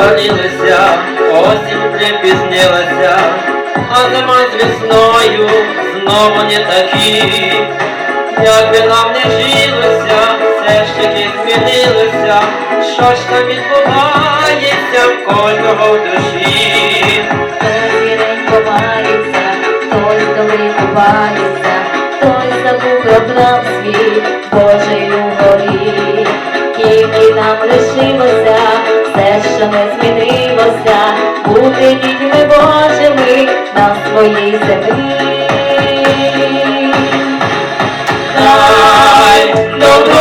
запалилися, осінь припізнилася, а зима з весною знову не такі. Якби нам не жилося, все ж таки змінилося, що ж там відбувається в кожного в душі. হয়ে যাবে তাই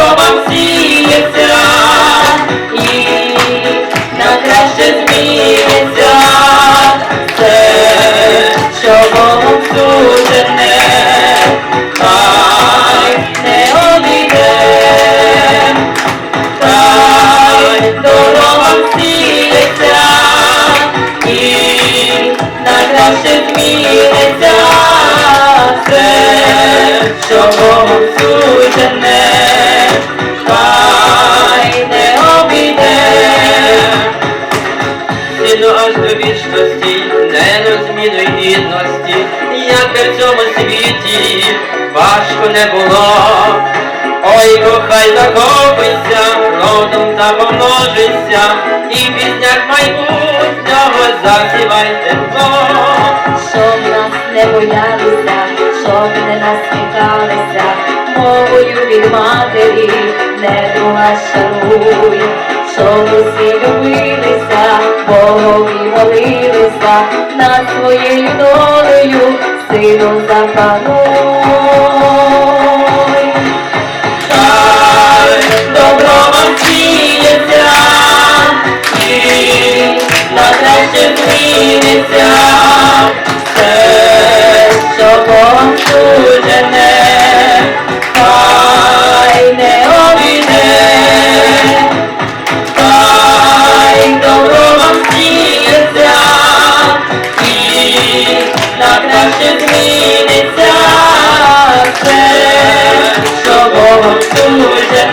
на краще зміниться все, що Богом сужене, хай не обійде. Сину аж до вічності, нерозмінної гідності, як би в цьому світі важко не було. Ой, кохай закопися, родом та помножися, і в піснях майбутнього засівай тепло. Не боялися, щоб не насміхалися, мовою від матері не друга шануй, щоб усі любилися, Богові молилися, над своєю долею сину запануй. Добро вам сіється, і на краще зміниться і на краще зміниться все, що Богом сужене,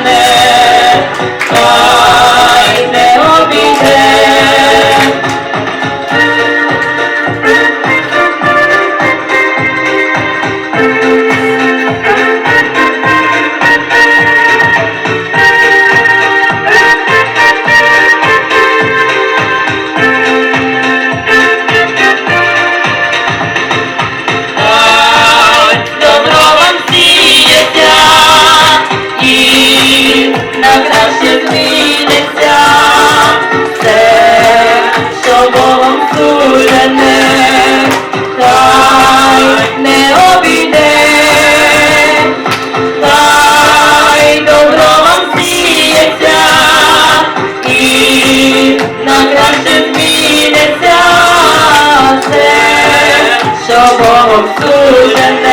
зміниться